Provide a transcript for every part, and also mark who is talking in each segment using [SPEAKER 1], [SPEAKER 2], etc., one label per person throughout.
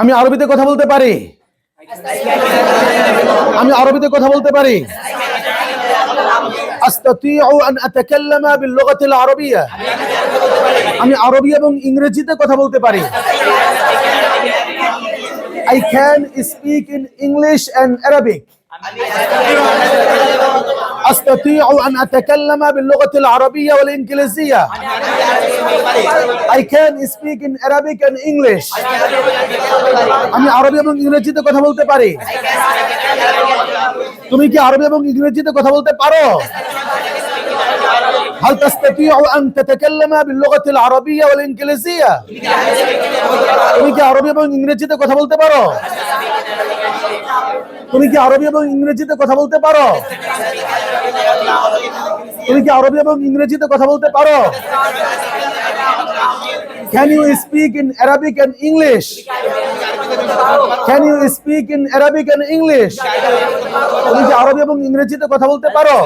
[SPEAKER 1] আমি আরবিতে কথা বলতে পারি? আমি আরবিতে কথা বলতে পারি? আমি আরবি এবং ইংরেজিতে কথা বলতে পারি। I can speak in English and Arabic. أستطيع أن أتكلم باللغة العربية والإنجليزية I can speak in Arabic and English আমি আরবি এবং ইংরেজিতে কথা বলতে পারি তুমি কি আরবি এবং ইংরেজিতে কথা বলতে পারো هل تستطيع أن تتكلم باللغة العربية والإنجليزية তুমি কি আরবি এবং ইংরেজিতে কথা বলতে পারো তুমি কি আরবি এবং ইংরেজিতে কথা বলতে পারো? তুমি কি আরবি এবং ইংরেজিতে কথা বলতে পারো? Can you speak in Arabic and English can you speak in Arabic and English তুমি কি আরবি এবং ইংরেজিতে কথা বলতে পারো?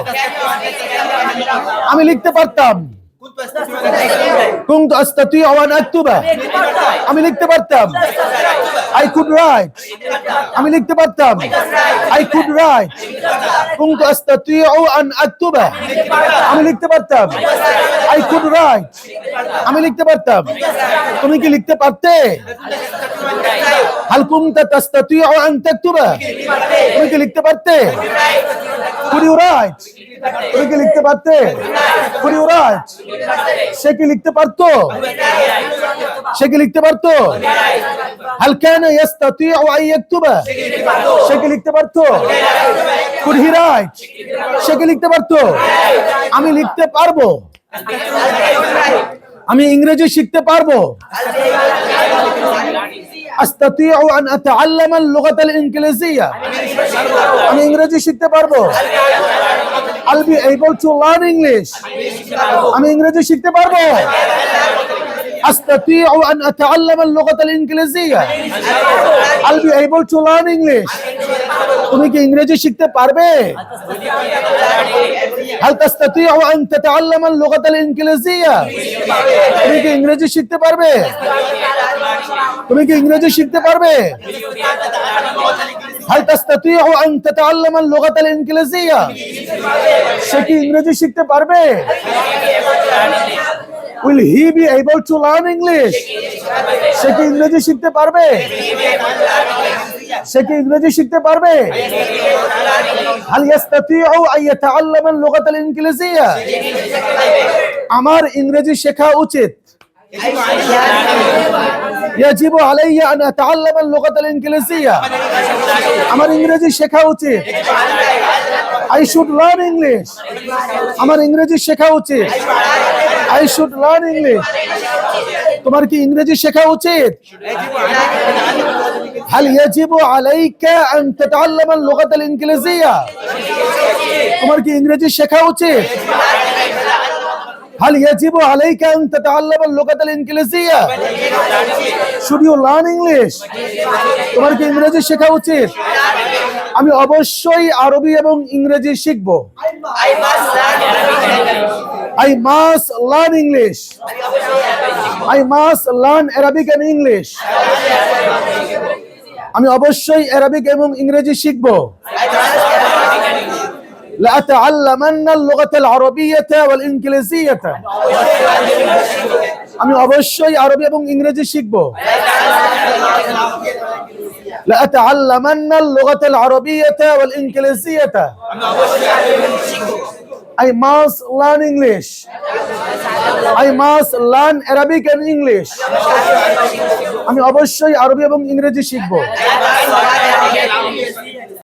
[SPEAKER 1] আমি লিখতে পারতাম। আমি লিখতে পারতাম। আই কুড রাইট আমি লিখতে পারতাম। আই কুড রাইট কুনতু ও আন আকতুবা। আমি লিখতে পারতাম। আই কুড রাইট আমি লিখতে পারতাম। তুমি কি লিখতে পারতে? হাল কুনতা ও আন তাকতুবা। তুমি কি লিখতে পারতে? কুড ইউ রাইট তুমি কি লিখতে পারতে? কুড ইউ রাইট সে কি লিখতে পারতো? সে কি লিখতে পারতো? হাল কান يستطيع ان يكتب সে কি লিখতে পারতো could he write সে কি লিখতে পারতো আমি লিখতে পারবো আমি ইংরেজি শিখতে পারবো استطيع ان اتعلم اللغه الانجليزيه আমি ইংরেজি শিখতে পারবো I'll be able to learn English আমি ইংরেজি শিখতে পারবো استطيع ان اتعلم اللغه الانجليزيه I'll be able to learn English তুমি কি ইংরেজি শিখতে পারবে هل تستطيع ان تتعلم اللغه الانجليزيه তুমি কি ইংরেজি শিখতে পারবে তুমি কি ইংরেজি শিখতে পারবে هل تستطيع ان تتعلم اللغه الانجليزيه সে কি ইংরেজি শিখতে পারবে Will he be able to learn English? সে কি ইংরেজি শিখতে পারবে সে কি ইংরেজি শিখতে পারবে هل يستطيع ان يتعلم اللغه الانجليزيه আমার ইংরেজি শেখা উচিত يجب علي ان اتعلم اللغه الانجليزيه আমার ইংরেজি শেখা উচিত I should learn English আমার ইংরেজি শেখা উচিত I should learn English তোমার কি ইংরেজি শেখা উচিত هل يجب عليك ان تتعلم اللغه الانجليزيه তোমার কি ইংরেজি শেখা উচিত هل يجب عليك ان تتعلم اللغه الانجليزيه should you learn english তোমার কি ইংরেজি শেখা উচিত আমি অবশ্যই আরবি এবং ইংরেজি শিখব I must learn English. I must learn Arabic and English. আমি অবশ্যই আরবিক এবং ইংরেজি শিখব لأتعلمن اللغة العربية والإنجليزية আমি অবশ্যই আরবি এবং ইংরেজি শিখব لأتعلمن اللغة العربية والإنجليزية I must learn English. I must learn Arabic and English. আমি অবশ্যই আরবি এবং ইংরেজি শিখব